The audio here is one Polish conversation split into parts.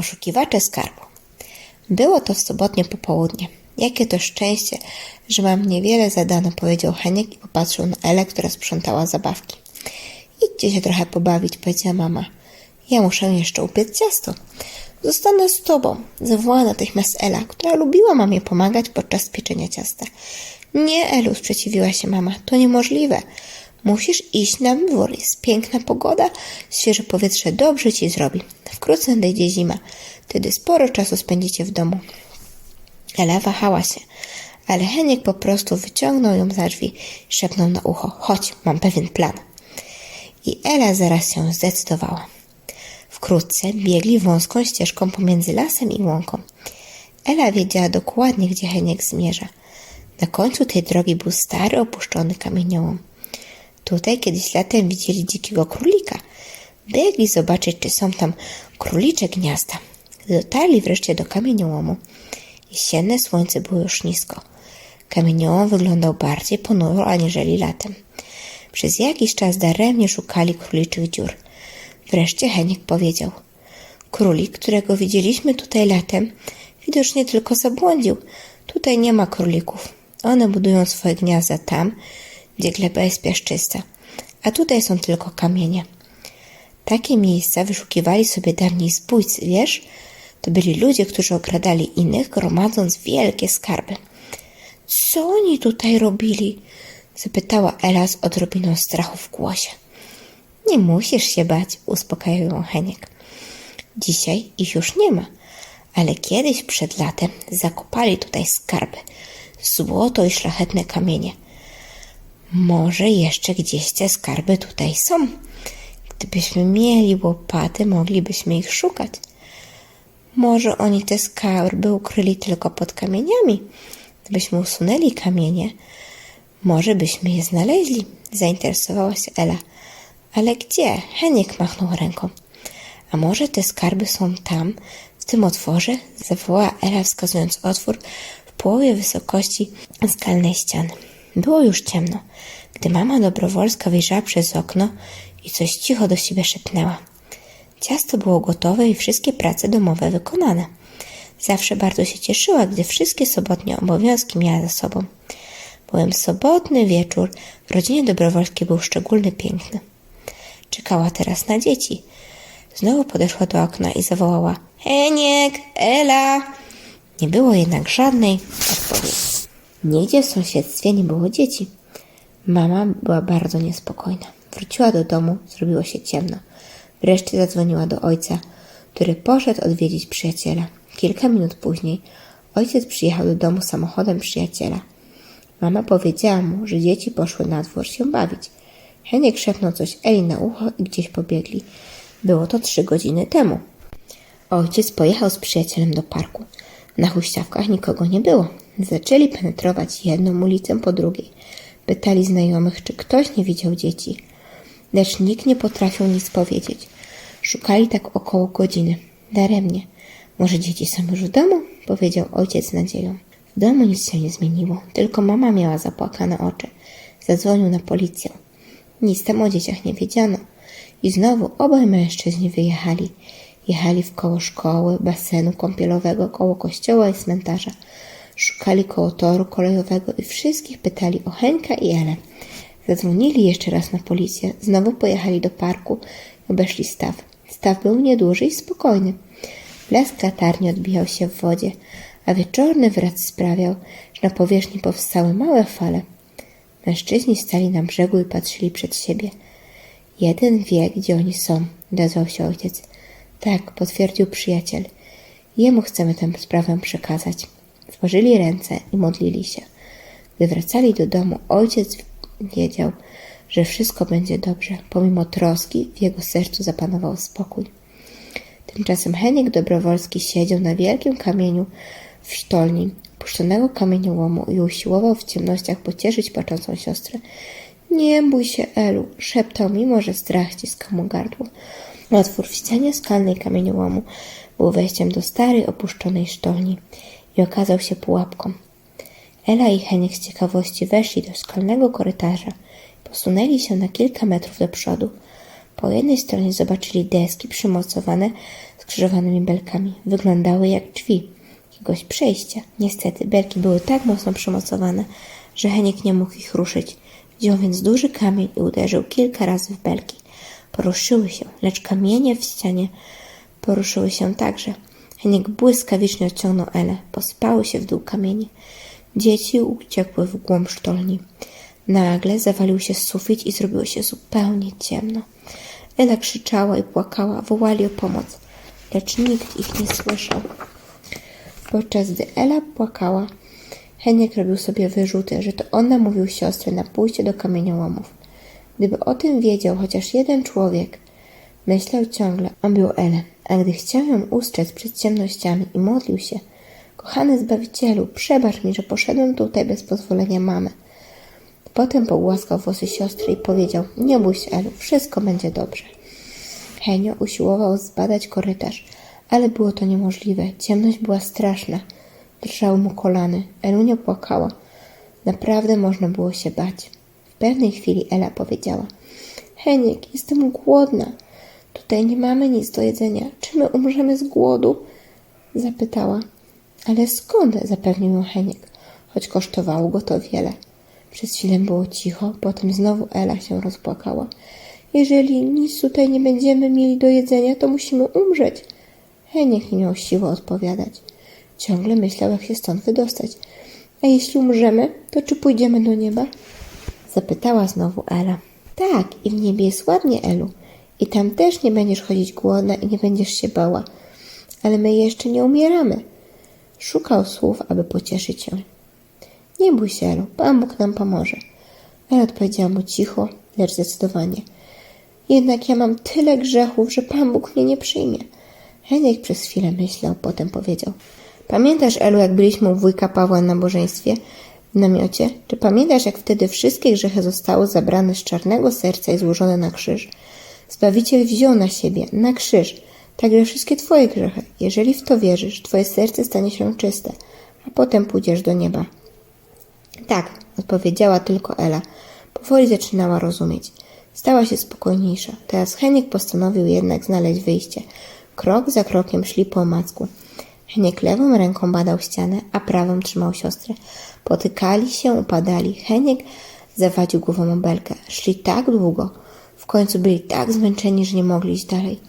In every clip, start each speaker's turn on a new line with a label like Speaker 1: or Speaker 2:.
Speaker 1: Poszukiwacze skarbu. Było to w sobotnie popołudnie. Jakie to szczęście, że mam niewiele zadane, powiedział Heniek i popatrzył na Elę, która sprzątała zabawki. Idźcie się trochę pobawić, powiedziała mama. Ja muszę jeszcze upiec ciasto. Zostanę z tobą, zawołała natychmiast Ela, która lubiła mamie pomagać podczas pieczenia ciasta. Nie, Elu, sprzeciwiła się mama, to niemożliwe. Musisz iść na dwór, jest piękna pogoda, świeże powietrze dobrze ci zrobi. Wkrótce nadejdzie zima, wtedy sporo czasu spędzicie w domu. Ela wahała się, ale Heniek po prostu wyciągnął ją za drzwi i szepnął na ucho: Chodź, mam pewien plan. I Ela zaraz się zdecydowała. Wkrótce biegli wąską ścieżką pomiędzy lasem i łąką. Ela wiedziała dokładnie, gdzie Heniek zmierza. Na końcu tej drogi był stary, opuszczony kamieniołom. Tutaj kiedyś latem widzieli dzikiego królika. Biegli zobaczyć, czy są tam królicze gniazda. Gdy dotarli wreszcie do kamieniołomu, jesienne słońce było już nisko. Kamieniołom wyglądał bardziej ponuro aniżeli latem. Przez jakiś czas daremnie szukali króliczych dziur. Wreszcie Heniek powiedział: Królik, którego widzieliśmy tutaj latem, widocznie tylko zabłądził. Tutaj nie ma królików. One budują swoje gniazda tam, gdzie gleba jest piaszczysta, a tutaj są tylko kamienie. Takie miejsca wyszukiwali sobie dawniej zbójcy, wiesz? To byli ludzie, którzy okradali innych, gromadząc wielkie skarby. Co oni tutaj robili? zapytała Ela z odrobiną strachu w głosie. Nie musisz się bać, uspokajał ją Heniek. Dzisiaj ich już nie ma, ale kiedyś przed latem zakopali tutaj skarby, złoto i szlachetne kamienie. Może jeszcze gdzieś te skarby tutaj są. Gdybyśmy mieli łopaty, moglibyśmy ich szukać. Może oni te skarby ukryli tylko pod kamieniami. Gdybyśmy usunęli kamienie, może byśmy je znaleźli, zainteresowała się Ela. Ale gdzie? Heniek machnął ręką. A może te skarby są tam, w tym otworze? Zawołała Ela, wskazując otwór w połowie wysokości skalnej ściany. Było już ciemno, gdy mama Dobrowolska wyjrzała przez okno i coś cicho do siebie szepnęła. Ciasto było gotowe i wszystkie prace domowe wykonane. Zawsze bardzo się cieszyła, gdy wszystkie sobotnie obowiązki miała za sobą. Byłem sobotny wieczór w rodzinie Dobrowolskiej był szczególny piękny. Czekała teraz na dzieci. Znowu podeszła do okna i zawołała: Heniek, Ela! Nie było jednak żadnej odpowiedzi. Nigdzie w sąsiedztwie nie było dzieci. Mama była bardzo niespokojna. Wróciła do domu, zrobiło się ciemno. Wreszcie zadzwoniła do ojca, który poszedł odwiedzić przyjaciela. Kilka minut później ojciec przyjechał do domu samochodem przyjaciela. Mama powiedziała mu, że dzieci poszły na dwór się bawić. Heniek szepnął coś Eli na ucho i gdzieś pobiegli. Było to trzy godziny temu. Ojciec pojechał z przyjacielem do parku. Na huśtawkach nikogo nie było. Zaczęli penetrować jedną ulicę po drugiej. Pytali znajomych, czy ktoś nie widział dzieci. Lecz nikt nie potrafił nic powiedzieć. Szukali tak około godziny. Daremnie. Może dzieci są już w domu? Powiedział ojciec z nadzieją. W domu nic się nie zmieniło. Tylko mama miała zapłakane oczy. Zadzwonił na policję. Nic tam o dzieciach nie wiedziano. I znowu obaj mężczyźni wyjechali. Jechali w koło szkoły, basenu kąpielowego, koło kościoła i cmentarza. Szukali koło toru kolejowego i wszystkich pytali o Henka i Elę. Zadzwonili jeszcze raz na policję. Znowu pojechali do parku i obeszli staw. Staw był nieduży i spokojny. Blask latarni odbijał się w wodzie, a wieczorny wrac sprawiał, że na powierzchni powstały małe fale. Mężczyźni stali na brzegu i patrzyli przed siebie. Jeden wie, gdzie oni są, odezwał się ojciec. Tak, potwierdził przyjaciel. Jemu chcemy tę sprawę przekazać. Złożyli ręce i modlili się. Gdy wracali do domu, ojciec wiedział, że wszystko będzie dobrze. Pomimo troski, w jego sercu zapanował spokój. Tymczasem Heniek Dobrowolski siedział na wielkim kamieniu w sztolni puszczonego kamieniołomu i usiłował w ciemnościach pocieszyć płaczącą siostrę. Nie bój się, Elu, szeptał, mimo że strach ściskał mu gardło. Otwór w ścianie skalnej kamieniołomu był wejściem do starej, opuszczonej sztolni i okazał się pułapką. Ela i Heniek z ciekawości weszli do skalnego korytarza. Posunęli się na kilka metrów do przodu. Po jednej stronie zobaczyli deski przymocowane skrzyżowanymi belkami. Wyglądały jak drzwi jakiegoś przejścia. Niestety belki były tak mocno przymocowane, że Heniek nie mógł ich ruszyć. Wziął więc duży kamień i uderzył kilka razy w belki. Poruszyły się, lecz kamienie w ścianie poruszyły się także. Heniek błyskawicznie odciągnął Elę. Pospały się w dół kamienie. Dzieci uciekły w głąb sztolni. Nagle zawalił się sufit i zrobiło się zupełnie ciemno. Ela krzyczała i płakała, wołali o pomoc, lecz nikt ich nie słyszał. Podczas gdy Ela płakała, Heniek robił sobie wyrzuty, że to on namówił siostrę na pójście do kamieniołomów. Gdyby o tym wiedział chociaż jeden człowiek, myślał ciągle, on był Elę, a gdy chciał ją ustrzec przed ciemnościami i modlił się, kochany Zbawicielu, przebacz mi, że poszedłem tutaj bez pozwolenia mamy. Potem pogłaskał włosy siostry i powiedział, nie bój się, Elu, wszystko będzie dobrze. Henio usiłował zbadać korytarz, ale było to niemożliwe. Ciemność była straszna. Drżały mu kolany. Elunia płakała. Naprawdę można było się bać. W pewnej chwili Ela powiedziała: Heniek, jestem głodna. Tutaj nie mamy nic do jedzenia. Czy my umrzemy z głodu? Zapytała. Ale skąd? zapewnił ją Heniek, choć kosztowało go to wiele. Przez chwilę było cicho, potem znowu Ela się rozpłakała. Jeżeli nic tutaj nie będziemy mieli do jedzenia, to musimy umrzeć. Heniek nie miał siły odpowiadać. Ciągle myślał, jak się stąd wydostać. A jeśli umrzemy, to czy pójdziemy do nieba? Zapytała znowu Ela. Tak, i w niebie jest ładnie, Elu. I tam też nie będziesz chodzić głodna i nie będziesz się bała. Ale my jeszcze nie umieramy. Szukał słów, aby pocieszyć ją. Nie bój się, Elu, Pan Bóg nam pomoże. Ela odpowiedziała mu cicho, lecz zdecydowanie. Jednak ja mam tyle grzechów, że Pan Bóg mnie nie przyjmie. Heniek przez chwilę myślał, potem powiedział. Pamiętasz, Elu, jak byliśmy u wujka Pawła na nabożeństwie w namiocie? Czy pamiętasz, jak wtedy wszystkie grzechy zostały zabrane z czarnego serca i złożone na krzyż? Zbawiciel wziął na siebie, na krzyż, także wszystkie twoje grzechy. Jeżeli w to wierzysz, twoje serce stanie się czyste, a potem pójdziesz do nieba. Tak, odpowiedziała tylko Ela. Powoli zaczynała rozumieć. Stała się spokojniejsza. Teraz Heniek postanowił jednak znaleźć wyjście. Krok za krokiem szli po omacku. Heniek lewą ręką badał ścianę, a prawą trzymał siostrę. Potykali się, upadali. Heniek zawadził głową o belkę. Szli tak długo. Końcu byli tak zmęczeni, że nie mogli iść dalej.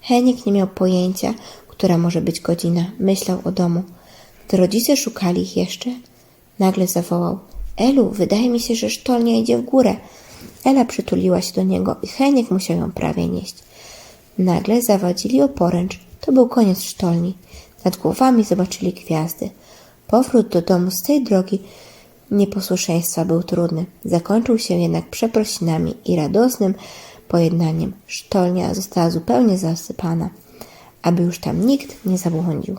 Speaker 1: Heniek nie miał pojęcia, która może być godzina. Myślał o domu. Gdy rodzice szukali ich jeszcze, nagle zawołał. Elu, wydaje mi się, że sztolnia idzie w górę. Ela przytuliła się do niego i Heniek musiał ją prawie nieść. Nagle zawadzili o poręcz. To był koniec sztolni. Nad głowami zobaczyli gwiazdy. Powrót do domu z tej drogi nieposłuszeństwa był trudny. Zakończył się jednak przeprosinami i radosnym pojednaniem. Sztolnia została zupełnie zasypana, aby już tam nikt nie zabłądził.